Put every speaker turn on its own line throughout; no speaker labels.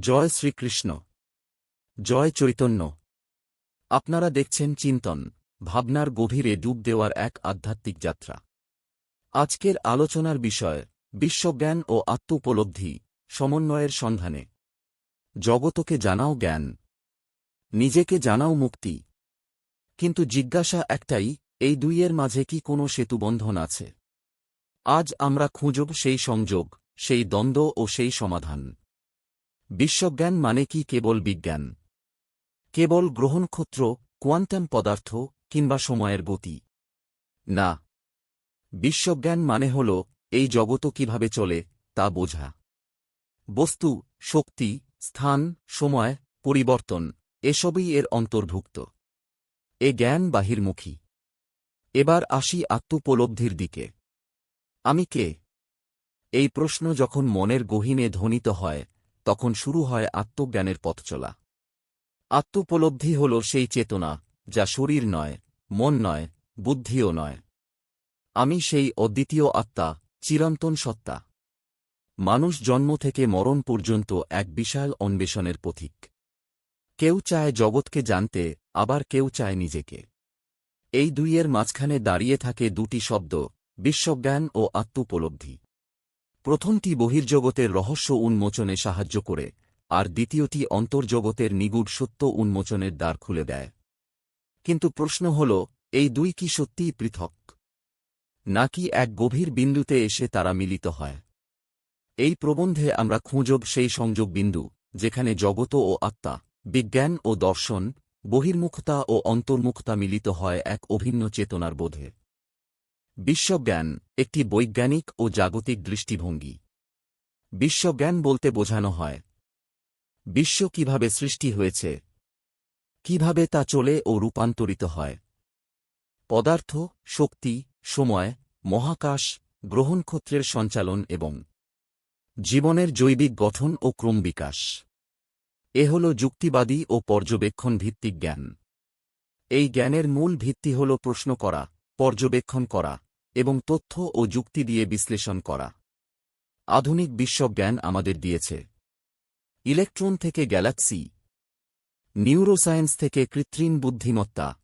জয় শ্রীকৃষ্ণ। জয় চৈতন্য। আপনারা দেখছেন চিন্তন, ভাবনার গভীরে ডুব দেওয়ার এক আধ্যাত্মিক যাত্রা। আজকের আলোচনার বিষয়, বিশ্বজ্ঞান ও আত্মোপলব্ধি, সমন্বয়ের সন্ধানে। জগতকে জানাও জ্ঞান। নিজেকে জানাও মুক্তি। কিন্তু জিজ্ঞাসা একটাই, এই দুইয়ের মাঝে কি কোনো সেতুবন্ধন আছে? আজ আমরা খুঁজব সেই সংযোগ, সেই দ্বন্দ্ব ও সেই সমাধান। বিশ্বজ্ঞান মানে কি কেবল বিজ্ঞান? কেবল গ্রহণক্ষত্র কোয়ান্টাম পদার্থ, কিংবা সময়ের গতি? না। বিশ্বজ্ঞান মানে হল, এই জগত কীভাবে চলে, তা বোঝা। বস্তু, শক্তি, স্থান, সময়, পরিবর্তন, এসবই এর অন্তর্ভুক্ত। এ জ্ঞান বাহির্মুখী। এবার আসি আত্মোপলব্ধির দিকে। আমি কে? এই প্রশ্ন যখন মনের গহীনে ধ্বনিত হয় তখন শুরু হয় আত্মজ্ঞানের পথ চলা। আত্মোপলব্ধি হল সেই চেতনা, যা শরীর নয়, মন নয়, বুদ্ধিও নয়। আমি সেই অদ্বিতীয় আত্মা, চিরন্তন সত্তা। মানুষ জন্ম থেকে মরণ পর্যন্ত এক বিশাল অন্বেষণের পথিক। কেউ চায় জগৎকে জানতে, আবার কেউ চায় নিজেকে। এই দুইয়ের মাঝখানে দাঁড়িয়ে থাকে দুটি শব্দ, বিশ্বজ্ঞান ও আত্মোপলব্ধি। প্রথমটি বহির্জগতের রহস্য উন্মোচনে সাহায্য করে, আর দ্বিতীয়টি অন্তর্জগতের নিগুড় সত্য উন্মোচনের দ্বার খুলে দেয়। কিন্তু প্রশ্ন হল, এই দুই কি সত্যিই পৃথক? নাকি এক গভীর বিন্দুতে এসে তারা মিলিত হয়? এই প্রবন্ধে আমরা খুঁজব সেই সংযোগ বিন্দু, যেখানে জগত ও আত্মা, বিজ্ঞান ও দর্শন, বহির্মুখতা ও অন্তর্মুখতা মিলিত হয় এক অভিন্ন চেতনার বোধে। বিশ্বজ্ঞান একটি বৈজ্ঞানিক ও জাগতিক দৃষ্টিভঙ্গি। বিশ্বজ্ঞান বলতে বোঝানো হয়, বিশ্ব কীভাবে সৃষ্টি হয়েছে, কীভাবে তা চলে ও রূপান্তরিত হয়, পদার্থ, শক্তি, সময়, মহাকাশ, গ্রহণক্ষত্রের সঞ্চালন এবং জীবনের জৈবিক গঠন ও ক্রমবিকাশ এ হল যুক্তিবাদী ও পর্যবেক্ষণ ভিত্তিক জ্ঞান। এই জ্ঞানের মূল ভিত্তি হল প্রশ্ন করা, পর্যবেক্ষণ করা। এবং তথ্য ও যুক্তি দিয়ে বিশ্লেষণ করা। আধুনিক বিশ্বজ্ঞান আমাদের দিয়েছে। ইলেকট্রন থেকে গ্যালাক্সি। নিউরোসায়েন্স থেকে কৃত্রিম বুদ্ধিমত্তা।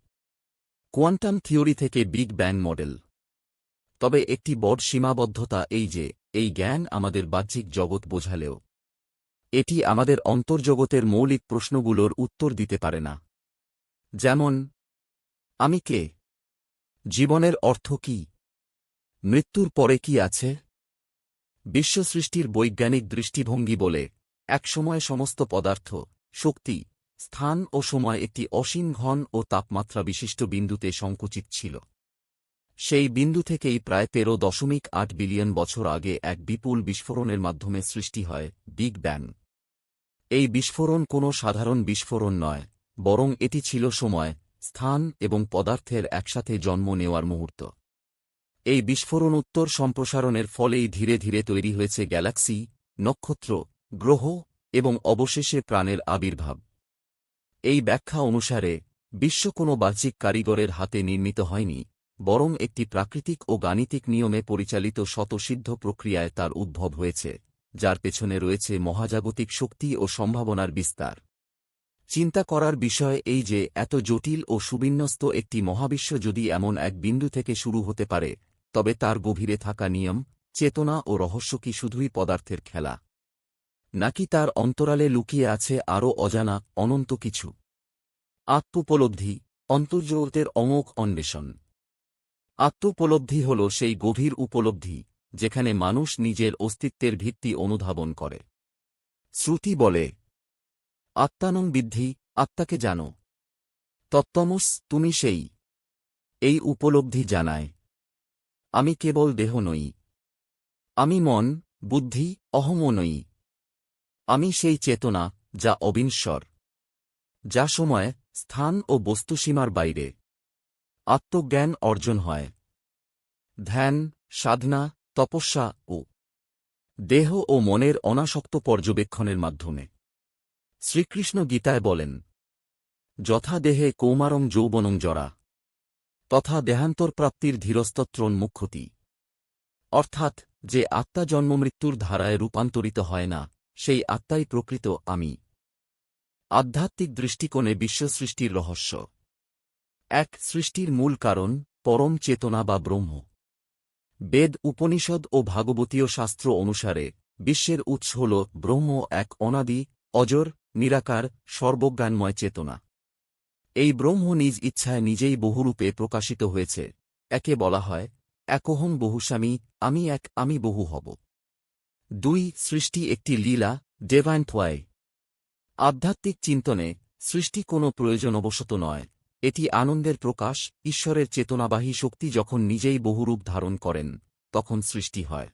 কোয়ান্টাম থিওরি থেকে বিগ ব্যাং মডেল। তবে একটি বড় সীমাবদ্ধতা এই যে, এই জ্ঞান আমাদের বাহ্যিক জগৎ বোঝালেও। এটি আমাদের অন্তর্জগতের মৌলিক প্রশ্নগুলোর উত্তর দিতে পারে না। যেমন, আমি কে? জীবনের অর্থ কি? মৃত্যুর পরে কি আছে? বিশ্বসৃষ্টির বৈজ্ঞানিক দৃষ্টিভঙ্গি বলে একসময় সমস্ত পদার্থ, শক্তি, স্থান ও সময় একটি অসীম ঘন ও তাপমাত্রা বিশিষ্ট বিন্দুতে সংকুচিত ছিল। সেই বিন্দু থেকেই প্রায় তেরো দশমিক আট বিলিয়ন বছর আগে এক বিপুল বিস্ফোরণের মাধ্যমে সৃষ্টি হয় বিগ ব্যাং। এই বিস্ফোরণ কোনো সাধারণ বিস্ফোরণ নয়, বরং এটি ছিল সময়, স্থান এবং পদার্থের একসাথে জন্ম নেওয়ার মুহূর্ত। এই বিস্ফোরণ উত্তর সম্প্রসারণের ফলেই ধীরে ধীরে তৈরি হয়েছে গ্যালাক্সি, নক্ষত্র, গ্রহ এবং অবশেষে প্রাণের আবির্ভাব। এই ব্যাখ্যা অনুসারে, বিশ্ব কোনো বাহ্যিক কারিগরের হাতে নির্মিত হয়নি, বরং একটি প্রাকৃতিক ও গাণিতিক নিয়মে পরিচালিত শতসিদ্ধ প্রক্রিয়ায় তার উদ্ভব হয়েছে, যার পেছনে রয়েছে মহাজাগতিক শক্তি ও সম্ভাবনার বিস্তার। চিন্তা করার বিষয় এই যে, এত জটিল ও সুবিন্যস্ত একটি মহাবিশ্ব যদি এমন এক বিন্দু থেকে শুরু হতে পারে তবে তার গভীরে থাকা নিয়ম, চেতনা ও রহস্য কি শুধুই পদার্থের খেলা? নাকি তার অন্তরালে লুকিয়ে আছে আরও অজানা, অনন্ত কিছু? আত্মোপলব্ধি, অন্তর্জগতের অমোঘ অন্বেষণ। আত্মোপলব্ধি হল সেই গভীর উপলব্ধি, যেখানে মানুষ নিজের অস্তিত্বের ভিত্তি অনুধাবন করে। শ্রুতি বলে, আত্মানং বিদ্ধি, আত্মাকে জানো। তত্ত্বমস, তুমি সেই। এই উপলব্ধি জানায়। আমি কেবল দেহ নই। আমি মন, বুদ্ধি অহমও নই। আমি সেই চেতনা, যা অবিনশ্বর, যা সময়, স্থান ও বস্তুসীমার বাইরে। আত্মজ্ঞান অর্জন হয়। ধ্যান, সাধনা, তপস্যা ও দেহ ও মনের অনাসক্ত পর্যবেক্ষণের মাধ্যমে। শ্রীকৃষ্ণ গীতায় বলেন যথা দেহে কৌমারং যৌবনং জরা। তথা দেহান্তরপ্রাপ্তির ধীরস্তত্রণ মুখ্যতি। অর্থাৎ, যে আত্মা জন্মমৃত্যুর ধারায় রূপান্তরিত হয় না, সেই আত্মাই প্রকৃত আমি। আধ্যাত্মিক দৃষ্টিকোণে বিশ্ব সৃষ্টির রহস্য। এক সৃষ্টির মূল কারণ, পরম চেতনা বা ব্রহ্ম। বেদ, উপনিষদ ও ভাগবতীয় শাস্ত্র অনুসারে, বিশ্বের উৎস হল ব্রহ্ম এক অনাদি, অজর, নিরাকার, সর্বজ্ঞানময় চেতনা। এই ব্রহ্ম নিজ ইচ্ছায় নিজেই বহুরূপে প্রকাশিত হয়েছে। একে বলা হয়, একহং বহুস্বামী, আমি এক, আমি বহু হব। দুই, সৃষ্টি একটি লীলা ডেভাইন থোয়াই। আধ্যাত্মিক চিন্তনে, সৃষ্টি কোনো প্রয়োজনবশত নয়। এটি আনন্দের প্রকাশ, ঈশ্বরের চেতনাবাহী শক্তি যখন নিজেই বহুরূপ ধারণ করেন, তখন সৃষ্টি হয়।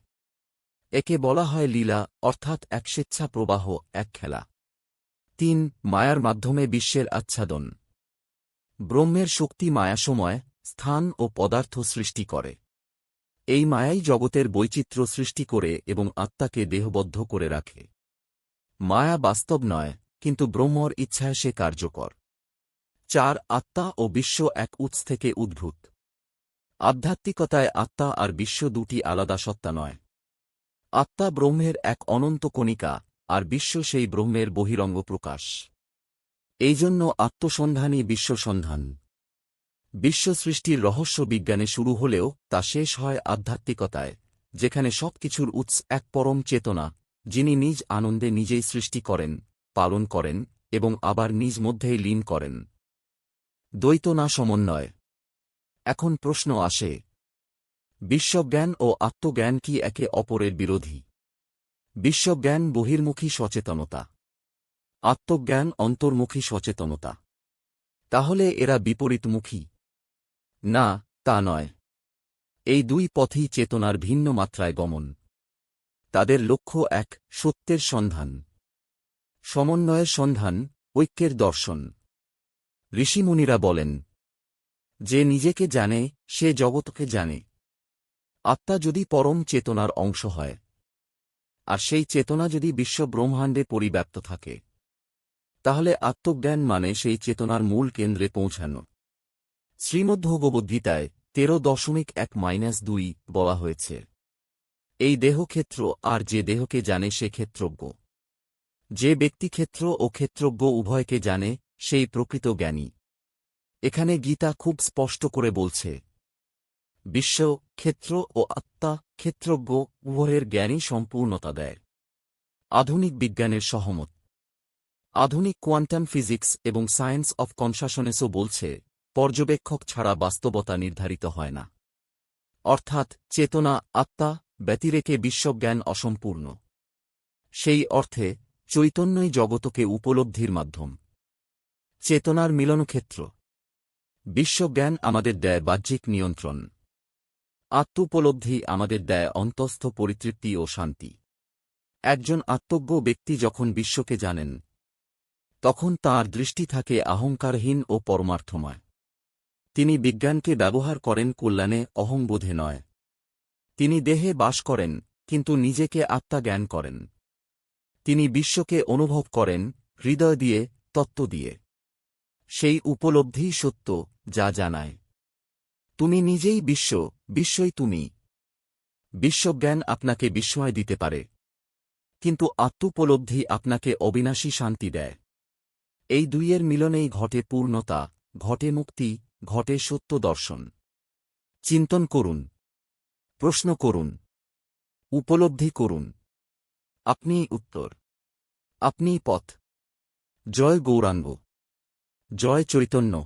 একে বলা হয় লীলা, অর্থাৎ এক স্বেচ্ছা প্রবাহ এক খেলা। তিন, মায়ার মাধ্যমে বিশ্বের আচ্ছাদন। ব্রহ্মের শক্তি মায়াসময় স্থান ও পদার্থ সৃষ্টি করে। এই মায়াই জগতের বৈচিত্র্য সৃষ্টি করে এবং আত্মাকে দেহবদ্ধ করে রাখে। মায়া বাস্তব নয়, কিন্তু ব্রহ্মর ইচ্ছায় সে কার্যকর। চার, আত্মা ও বিশ্ব এক উৎস থেকে উদ্ভূত। আধ্যাত্মিকতায় আত্মা আর বিশ্ব দুটি আলাদা সত্তা নয়। আত্মা ব্রহ্মের এক অনন্ত কণিকা, আর বিশ্ব সেই ব্রহ্মের বহিরঙ্গ প্রকাশ। এই জন্য আত্মসন্ধানই বিশ্বসন্ধান। বিশ্ব সৃষ্টির রহস্য বিজ্ঞানে শুরু হলেও তা শেষ হয় আধ্যাত্মিকতায়, যেখানে সবকিছুর উৎস এক পরম চেতনা, যিনি নিজ আনন্দে নিজেই সৃষ্টি করেন, পালন করেন, এবং আবার নিজ মধ্যেই লীন করেন। দ্বৈত না সমন্বয়? এখন প্রশ্ন আসে, বিশ্বজ্ঞান ও আত্মজ্ঞান কি একে অপরের বিরোধী? বিশ্বজ্ঞান বহির্মুখী সচেতনতা। আত্মজ্ঞান অন্তর্মুখী সচেতনতা। তাহলে এরা বিপরীতমুখী। না, তা নয়। এই দুই পথেই চেতনার ভিন্ন মাত্রায় গমন। তাদের লক্ষ্য এক, সত্যের সন্ধান। সমন্বয়ের সন্ধান, ঐক্যের দর্শন। ঋষিমুনিরা বলেন, যে নিজেকে জানে, সে জগৎকে জানে। আত্মা যদি পরম চেতনার অংশ হয়, আর সেই চেতনা যদি বিশ্ব ব্রহ্মাণ্ডে পরিব্যাপ্ত থাকে তাহলে আত্মজ্ঞান মানে সেই চেতনার মূল কেন্দ্রে পৌঁছানো। শ্রীমদ্ভগবদ্গীতায় তেরো দশমিক এক মাইনাস দুই বলা হয়েছে, এই দেহক্ষেত্র আর যে দেহকে জানে সে ক্ষেত্রজ্ঞ। যে ব্যক্তি ক্ষেত্র ও ক্ষেত্রজ্ঞ উভয়কে জানে, সেই প্রকৃত জ্ঞানী। এখানে গীতা খুব স্পষ্ট করে বলছে, বিশ্ব, ক্ষেত্র ও আত্মা ক্ষেত্রজ্ঞ উভয়ের জ্ঞানই সম্পূর্ণতা দেয়। আধুনিক বিজ্ঞানের সহমত। আধুনিক কোয়ান্টাম ফিজিক্স এবং সায়েন্স অফ কনশাসনেসও বলছে, পর্যবেক্ষক ছাড়া বাস্তবতা নির্ধারিত হয় না। অর্থাৎ, চেতনা, আত্মা, ব্যতিরেকে বিশ্বজ্ঞান অসম্পূর্ণ। সেই অর্থে, চৈতন্যই জগতকে উপলব্ধির মাধ্যম। চেতনার মিলনক্ষেত্র। বিশ্বজ্ঞান আমাদের দেয় বাহ্যিক নিয়ন্ত্রণ। আত্মোপলব্ধি আমাদের দেয় অন্তস্থ পরিতৃপ্তি ও শান্তি। একজন আত্মজ্ঞ ব্যক্তি যখন বিশ্বকে জানেন তখন তার দৃষ্টি থাকে অহংকারহীন ও পরমার্থময়। তিনি বিজ্ঞানকে ব্যবহার করেন কল্যাণে, অহংবোধে নয়। তিনি দেহে বাস করেন, কিন্তু নিজেকে আত্মা জ্ঞান করেন। তিনি বিশ্বকে অনুভব করেন, হৃদয় দিয়ে, তত্ত্ব দিয়ে। সেই উপলব্ধিই সত্য, যা জানায়। তুমি নিজেই বিশ্ব, বিশ্বই তুমি। বিশ্বজ্ঞান আপনাকে বিস্ময় দিতে পারে। কিন্তু আত্মোপলব্ধি আপনাকে অবিনাশী শান্তি দেয়। এই দুইয়ের মিলনেই ঘটে পূর্ণতা, ঘটে মুক্তি, ঘটে সত্য দর্শন। চিন্তন করুন। প্রশ্ন করুন। উপলব্ধি করুন। আপনি উত্তর। আপনি পথ। জয় গৌরাঙ্গ। জয় চৈতন্য।